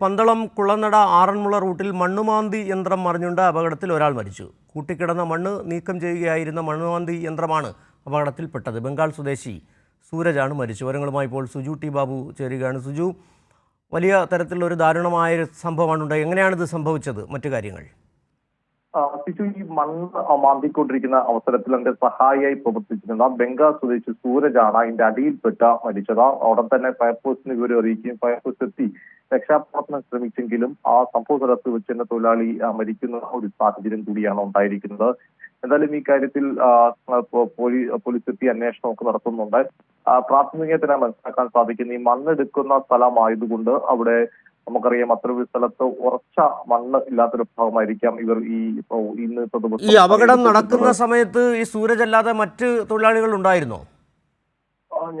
പന്തളം കുളനട ആറന്മുള റൂട്ടിൽ മണ്ണുമാന്തി യന്ത്രം മറിഞ്ഞുണ്ട് അപകടത്തിൽ ഒരാൾ മരിച്ചു. കൂട്ടിക്കിടന്ന മണ്ണ് നീക്കം ചെയ്യുകയായിരുന്ന മണ്ണുമാന്തി യന്ത്രമാണ് അപകടത്തിൽപ്പെട്ടത്. ബംഗാൾ സ്വദേശി സൂരജാണ് മരിച്ചു വിവരങ്ങളുമായി ഇപ്പോൾ സുജു ടി ബാബു ചേരുകയാണ്. സുജു വലിയ തരത്തിലുള്ള ഒരു ദാരുണമായ സംഭവമാണ് ഉണ്ടായത് എങ്ങനെയാണിത് സംഭവിച്ചത്? മറ്റു കാര്യങ്ങൾ. ശിശു ഈ മണ്ണ് മാന്തിക്കൊണ്ടിരിക്കുന്ന അവസരത്തിൽ എന്റെ സഹായിയായി പ്രവർത്തിച്ചിരുന്ന ബംഗാൾ സ്വദേശി സൂരജാണ് അതിന്റെ അടിയിൽപ്പെട്ട മരിച്ചത്. ഉടൻ തന്നെ ഫയർഫോഴ്സിന് വിവരം അറിയിക്കുകയും ഫയർഫോഴ്സ് എത്തി. രക്ഷാപ്രവർത്തനം ശ്രമിച്ചെങ്കിലും ആ സംഭവ സ്ഥലത്ത് വെച്ച് തന്നെ തൊഴിലാളി മരിക്കുന്ന ഒരു സാഹചര്യം കൂടിയാണ് ഉണ്ടായിരിക്കുന്നത്. എന്തായാലും ഈ കാര്യത്തിൽ പോലീസ് എത്തി അന്വേഷണമൊക്കെ നടത്തുന്നുണ്ട്. ആ, തന്നെ മനസ്സിലാക്കാൻ സാധിക്കുന്ന ഈ മണ്ണെടുക്കുന്ന സ്ഥലമായതുകൊണ്ട് അവിടെ നമുക്കറിയാം അത്തരം ഒരു സ്ഥലത്ത് ഉറച്ച മണ്ണ് ഇല്ലാത്തൊരു ഭാഗമായിരിക്കാം ഇവർ ഈ ദിവസം ഈ അപകടം നടക്കുന്ന സമയത്ത് ഈ സൂരജ് അല്ലാതെ മറ്റ് തൊഴിലാളികൾ ഉണ്ടായിരുന്നോ?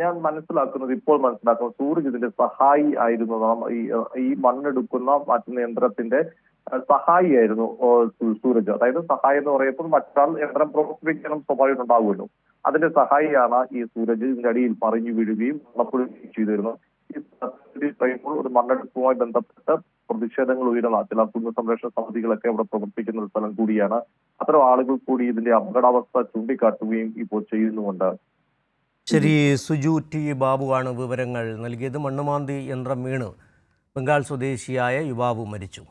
ഞാൻ മനസ്സിലാക്കുന്നത് ഇപ്പോൾ മനസ്സിലാക്കുന്നത് സൂരജ് ഇതിന്റെ സഹായി ആയിരുന്നു. നാം ഈ മണ്ണെടുക്കുന്ന മാറ്റുന്ന യന്ത്രത്തിന്റെ സഹായിയായിരുന്നു സൂരജ്. അതായത് സഹായി എന്ന് പറയുമ്പോൾ മറ്റാൾ യന്ത്രം പ്രവർത്തിപ്പിക്കണം സ്വാഭാവികം ഉണ്ടാവുമല്ലോ. അതിന്റെ സഹായിയാണ് ഈ സൂരജ് ഇതിന്റെ അടിയിൽ മറിഞ്ഞു വീഴുകയും മരണപ്പെടുകയും ചെയ്തിരുന്നു ഈ പറയുമ്പോൾ ഒരു മണ്ണെടുപ്പുമായി ബന്ധപ്പെട്ട് പ്രതിഷേധങ്ങൾ ഉയരുന്ന ചില കുടുംബ സംരക്ഷണ സമിതികളൊക്കെ അവിടെ പ്രവർത്തിക്കുന്ന ഒരു സ്ഥലം കൂടിയാണ്. അത്തരം ആളുകൾ കൂടി ഇതിന്റെ അപകടാവസ്ഥ ചൂണ്ടിക്കാട്ടുകയും ഇപ്പോൾ ചെയ്യുന്നുമുണ്ട്. ശരി സുജു ടി ബാബുവാണ് വിവരങ്ങൾ നൽകിയത്. മണ്ണുമാന്തി യന്ത്രം വീണ് ബംഗാൾ സ്വദേശിയായ യുവാവ് മരിച്ചു.